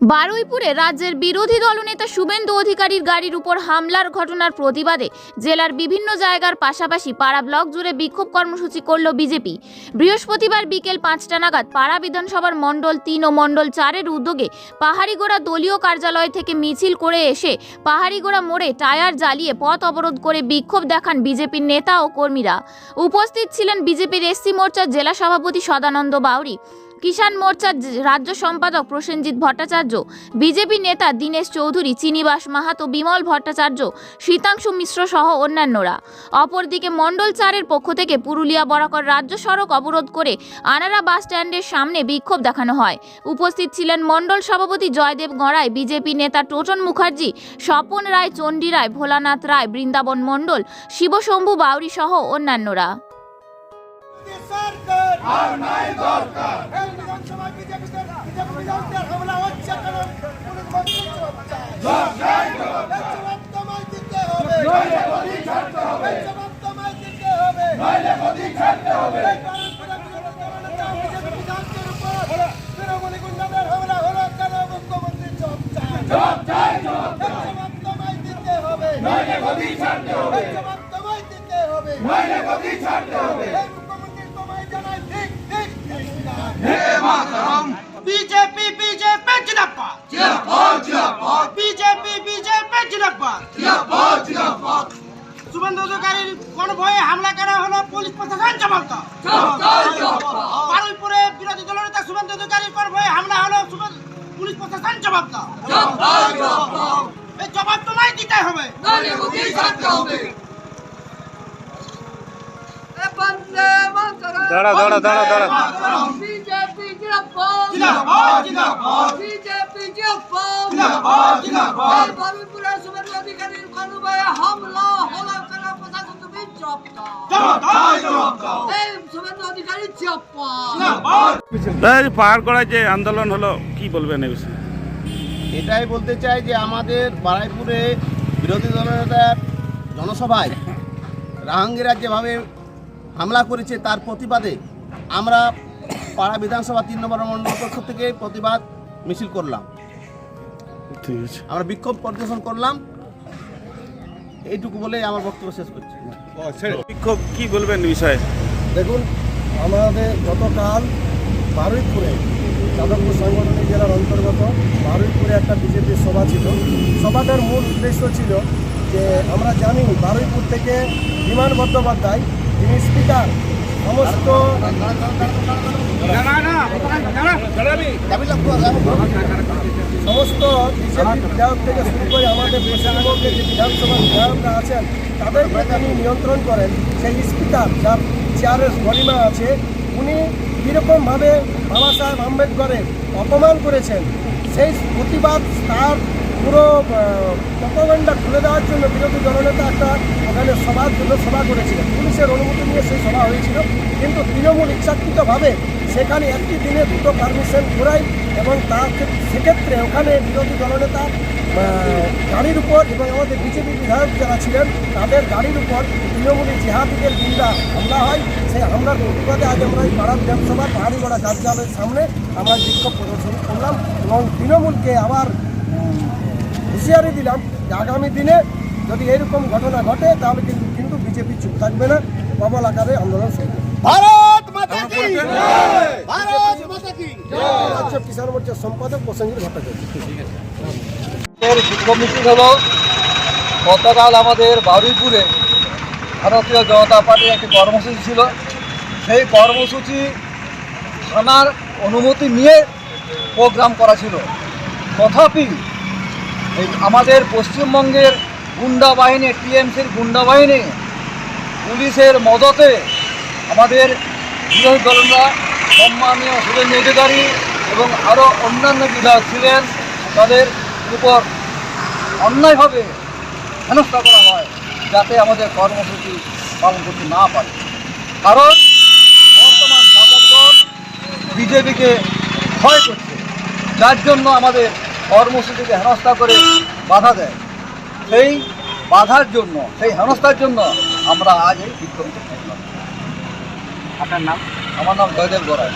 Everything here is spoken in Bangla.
বারুইপুরে রাজ্যের বিরোধী দলনেতা শুভেন্দু অধিকারীর গাড়ির উপর হামলার ঘটনার প্রতিবাদে জেলার বিভিন্ন জায়গার পাশাপাশি পাড়া ব্লক জুড়ে বিক্ষোভ কর্মসূচি করল বিজেপি। বৃহস্পতিবার বিকেল পাঁচটা নাগাদ পাড়া বিধানসভার মণ্ডল তিন ও মণ্ডল চারের উদ্যোগে পাহাড়িগোড়া দলীয় কার্যালয় থেকে মিছিল করে এসে পাহাড়িগোড়া মোড়ে টায়ার জ্বালিয়ে পথ অবরোধ করে বিক্ষোভ দেখান বিজেপির নেতা ও কর্মীরা। উপস্থিত ছিলেন বিজেপির এসসি মোর্চার জেলা সভাপতি সদানন্দ বাউরি। কিষাণ মোর্চার রাজ্য সম্পাদক প্রসেনজিৎ ভট্টাচার্য, বিজেপি নেতা দীনেশ চৌধুরী, চিনিবাস মাহাতো, বিমল ভট্টাচার্য, শীতাংশু মিশ্র সহ অন্যান্যরা। অপরদিকে মণ্ডল চারের পক্ষ থেকে পুরুলিয়া বরাকর রাজ্য সড়ক অবরোধ করে আনারা বাস স্ট্যান্ডের সামনে বিক্ষোভ দেখানো হয়। উপস্থিত ছিলেন মণ্ডল সভাপতি জয়দেব গড়াই, বিজেপি নেতা টোটন মুখার্জি, স্বপন রায়, চণ্ডী রায়, ভোলানাথ রায়, বৃন্দাবন মণ্ডল, শিবশম্ভু বাউরি সহ অন্যান্যরা। হবে জবাব তোমায় দিতে হবে নইলে মোদী ছাড়তে হবে এই মুখ্যমন্ত্রী তোমায় জানাই ঠিক ঠিক ঠিক বিজেপি বিজেপি জিন্দাবাদ জিন্দাবাদ জিন্দাবাদ বিজেপি বিজেপি জিন্দাবাদ জিন্দাবাদ জিন্দাবাদ হামলা করা হলো পুলিশ প্রশাসন দাও বারুইপুরে বিরোধী দলনেতা শুভেন্দু অধিকারীর কনভয়ে হামলা হলো পুলিশ প্রশাসন জবাব দাও এই জবাব তোমায় দিতে হবে। দাঁড়া দাঁড়া দাঁড়া দাঁড়া। বিজেপি জিন্দাবাদ। জিন্দাবাদ জিন্দাবাদ। বিজেপি জিন্দাবাদ। জিন্দাবাদ জিন্দাবাদ। এই বারুইপুরের অধিকারীর কনভয়ে হামলা হলো কেন প্রশাসন তুমি জবাব দাও জবাব দাও এই শুভেন্দু অধিকারী জব্দ জিন্দাবাদ। এই পাহাড় করায় যে আন্দোলন হলো কি বলবেন এই বিষয়ে? এটাই বলতে চাই যে আমাদের বারাইপুরে বিরোধী দলনেতার জনসভায় রাহাঙ্গিরা যেভাবে হামলা করেছে তার প্রতিবাদে আমরা পাড়া বিধানসভা তিন নম্বর মণ্ডল পক্ষ থেকে প্রতিবাদ মিছিল করলাম। ঠিক আছে। আমরা বিক্ষোভ প্রদর্শন করলাম। এইটুকু বলেই আমার বক্তব্য শেষ করছি। বিক্ষোভ কি বলবেন বিষয়ে? দেখুন আমাদের গতকাল বারুইপুরে যাদবপুর সাংগঠনিক জেলার অন্তর্গত বারুইপুরে একটা বিজেপির সভা ছিল। সভাটার মূল উদ্দেশ্য ছিল যে আমরা জানি বারুইপুর থেকে বিমান বন্দ্যোপাধ্যায়, যিনি স্পিকার, সমস্ত সমস্ত বিজেপি বিধায়ক থেকে শুরু করে আমাদের পশ্চিমবঙ্গের যে বিধানসভা বিধায়করা আছেন, তাদেরকে তিনি নিয়ন্ত্রণ করেন। সেই স্পিকার, যার চেয়ারের গরিমা আছে, উনি কীরকমভাবে বাবা সাহেব আম্বেদকরের অপমান করেছেন, সেই প্রতিবাদ তার পুরো প্রপাগেন্ডা খুলে দেওয়ার জন্য বিরোধী দলনেতা একটা ওখানে সভার জন্য সভা করেছিলেন। পুলিশের অনুমতি নিয়ে সেই সভা হয়েছিল। কিন্তু তৃণমূল ইচ্ছাকৃতভাবে সেখানে একটি দিনে দুটো পারমিশন ঘুরাই এবং তার সেক্ষেত্রে ওখানে বিরোধী দলনেতা গাড়ির উপর এবং আমাদের বিজেপি বিধায়ক যারা ছিলেন তাদের গাড়ির উপর তৃণমূলী জিহাদিদের গুন্ডা হামলা হয়। সেই হামলার প্রতিবাদে আজ আমরা এই পাড়া বিধানসভা পাহাড়িগড়া কার্যালয়ের সামনে আমরা বিক্ষোভ প্রদর্শন করলাম এবং তৃণমূলকে আবার হুঁশিয়ারি দিলাম যে আগামী দিনে যদি এরকম ঘটনা ঘটে তাহলে কিন্তু কিন্তু বিজেপি চুপ থাকবে না। প্রবল আকারে আন্দোলন শুরু ভারত মাতা কি? ভারত রাজ্য কিষাণ মোর্চার সম্পাদক প্রসেনজিৎ ভট্টাচার্য। মিছিল হলো গতকাল আমাদের বারুইপুরে ভারতীয় জনতা পার্টির একটি কর্মসূচি ছিল। সেই কর্মসূচি থানার অনুমতি নিয়ে প্রোগ্রাম করা ছিল। তথাপি এই আমাদের পশ্চিমবঙ্গের গুন্ডা বাহিনী টিএমসির গুন্ডা বাহিনী পুলিশের মদতে আমাদের বিরোধী দলরা সম্মানীয় শুভেন্দু অধিকারী এবং আরও অন্যান্য বিধায়ক ছিলেন, তাদের উপর অন্যায়ভাবে হেনস্থা করা হয় যাতে আমাদের কর্মসূচি পালন করতে না পারে। কারণ বর্তমান শাসক দল বিজেপিকে ভয় করছে, যার জন্য আমাদের কর্মসূচিকে হেনস্থা করে বাধা দেয়। সেই বাধার জন্য, সেই হেনস্থার জন্য আমরা আজ এই বিক্ষোভ করলাম আপনার নাম? আমার নাম জয়দেব গড়াই।